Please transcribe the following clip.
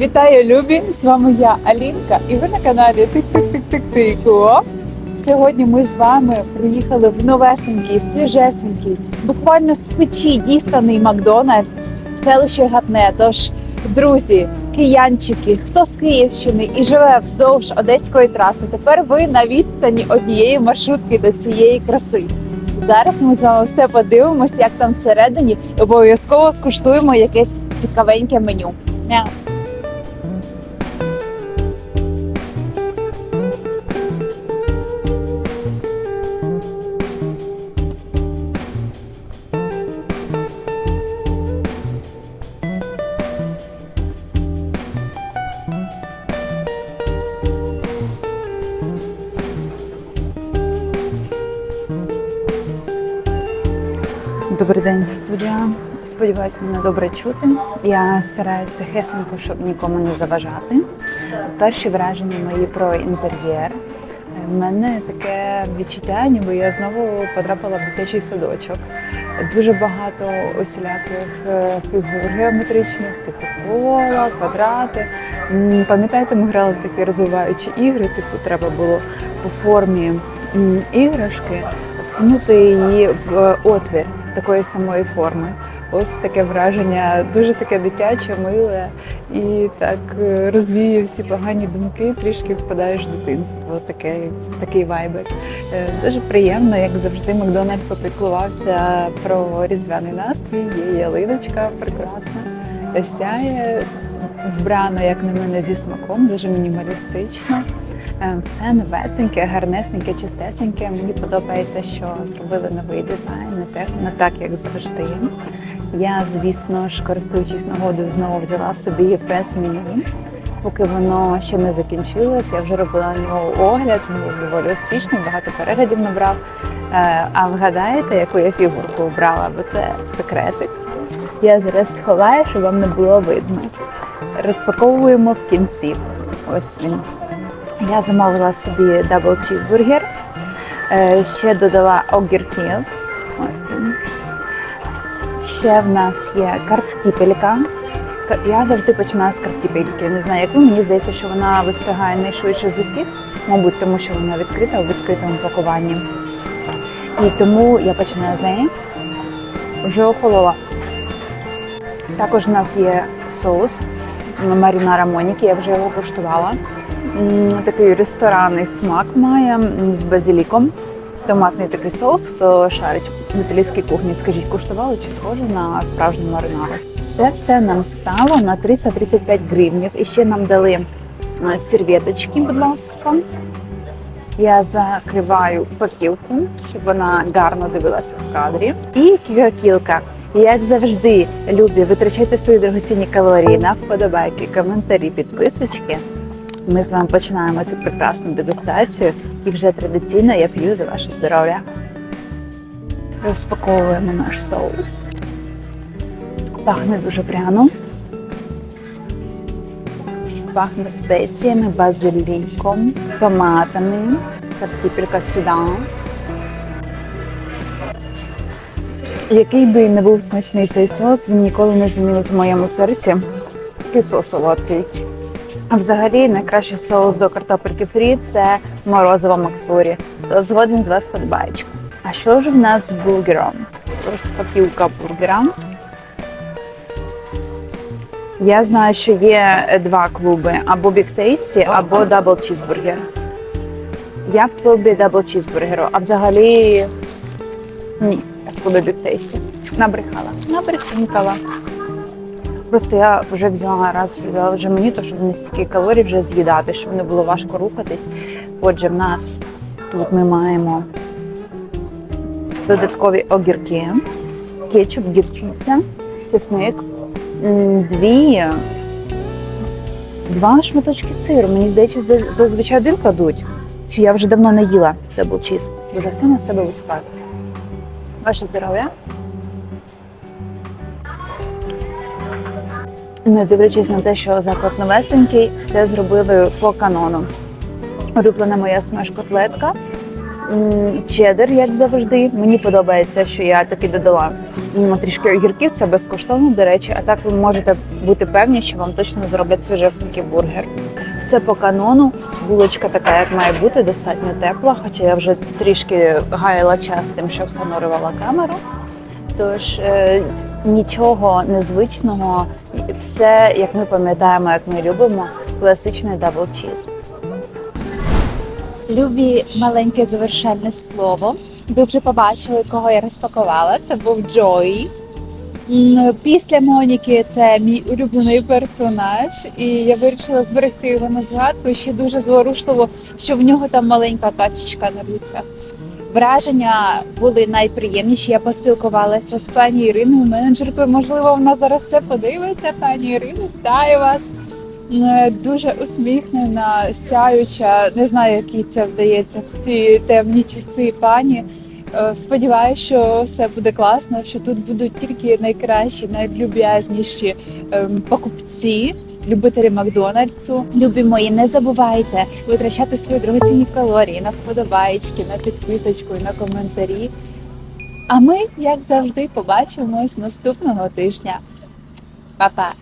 Вітаю, любі! З вами я Алінка, і ви на каналі Тик-Тик-Тик-Тик-Тико. Сьогодні ми з вами приїхали в новесенький, свіжесенький, буквально з печі дістаний Макдональдс в селищі Гатне. Тож, друзі, киянчики, хто з Київщини і живе вздовж Одеської траси, тепер ви на відстані однієї маршрутки до цієї краси. Зараз ми з вами все подивимося, як там всередині, і обов'язково скуштуємо якесь цікавеньке меню. Добрий день, студія. Сподіваюсь, мене добре чути. Я стараюсь тихесенько, щоб нікому не заважати. Перші враження мої про інтер'єр. У мене таке відчуття, ніби я знову потрапила в дитячий садочок. Дуже багато усіляких е, фігур геометричних, типу кола, квадрати. Пам'ятаєте, ми грали такі розвиваючі ігри, типу треба було по формі іграшки всунути її в е, отвір такої самої форми. Ось таке враження, дуже таке дитяче, миле, і так е, розвіює всі погані думки, трішки впадаєш в дитинство. Такий, такий вайбер. Дуже приємно, як завжди, Макдональдс попіклувався про різдвяний настрій. Є ялиночка прекрасна, сяє вбрано, як на мене, зі смаком, дуже мінімалістично. Е, Все новесеньке, гарнесеньке, чистесеньке. Мені подобається, що зробили новий дизайн, не так, як завжди. Я, звісно ж, користуючись нагодою, знову взяла собі фрес меню. Поки воно ще не закінчилось, я вже робила на нього огляд, він доволі успішний, багато переглядів набрав. Е, А вгадаєте, яку я фігурку обрала? Бо це секретик. Я зараз сховаю, щоб вам не було видно. Розпаковуємо в кінці. Ось він. Я замовила собі дабл чізбургер. Ще додала огірків. Ось. Ще в нас є картіпелька. Я завжди починаю з картіпельки. Не знаю, яку мені здається, що вона вистигає найшвидше з усіх, мабуть, тому що вона відкрита у відкритому пакуванні. І тому я починаю з неї. Вже охолола. Також у нас є соус марінара Моніки, я вже його коштувала. Такий ресторанний смак має з базиліком. Томатний такий соус, хто шарить в італійській кухні. Скажіть, куштували чи схоже на справжню маринару? Це все нам стало на 335 гривнів. І ще нам дали е, серветочки, будь ласка. Я закриваю паківку, щоб вона гарно дивилася в кадрі. І кілка. Як завжди, любі, витрачайте свої дорогоцінні калорії на вподобайки, коментарі, підписочки. Ми з вами починаємо цю прекрасну дегустацію, і вже традиційно я п'ю за ваше здоров'я. Розпаковуємо наш соус. Пахне дуже пряно. Пахне спеціями, базиліком, томатами, картопелька сюди. Який би не був смачний цей соус, він ніколи не замінить в моєму серці кисло-солодкий. А взагалі найкращий соус до картопельки фрі це морозова Макфлурі. То згоден з вас подобаєчка. А що ж в нас з бургером? Розпаківка бургера. Я знаю, що є два клуби: або Big Tasty, або Double Cheeseburger. Я в клубі Double Cheeseburger, а взагалі ні, я в клубі Big Tasty. Набрехала. Набрехала. Просто я вже взяла раз, взяла вже мені, то щоб не стільки калорій вже з'їдати, щоб не було важко рухатись. Отже, в нас тут ми маємо додаткові огірки, кетчуп, гірчиця, чесник, дві, два шматочки сиру. Мені здається, зда- зазвичай один кладуть. Чи я вже давно не їла дабл чіз. Дуже все на себе висипаю. Ваше здоров'я. Не дивлячись на те, що заклад новесенький, все зробили по канону. Улюблена моя смеш-котлетка, М, Чеддер, як завжди. Мені подобається, що я таки додала трішки огірків. Це безкоштовно, до речі. А так ви можете бути певні, що вам точно зроблять свіжесенький бургер. Все по канону. Булочка така, як має бути, достатньо тепла. Хоча я вже трішки гаяла час тим, що встановлювала камеру. Тож е, нічого незвичного, все, як ми пам'ятаємо, як ми любимо, класичний дабл чіз. Любі маленьке завершальне слово. Ви вже побачили, кого я розпакувала. Це був Джої. Після Моніки це мій улюблений персонаж, і я вирішила зберегти його на згадку. Ще дуже зворушливо, що в нього там маленька качечка на руцях. Враження були найприємніші. Я поспілкувалася з пані Іриною, менеджеркою. Можливо, вона зараз це подивиться. Пані Ірину, вітаю вас. Дуже усміхнена, сяюча. Не знаю, якій це вдається в ці темні часи пані. Е, Сподіваюся, що все буде класно, що тут будуть тільки найкращі, найлюб'язніші ем, покупці, любителі Макдональдсу. Любі мої, не забувайте витрачати свої дорогоцінні калорії на вподобайки, на підписочку і на коментарі. А ми, як завжди, побачимось наступного тижня. Па-па!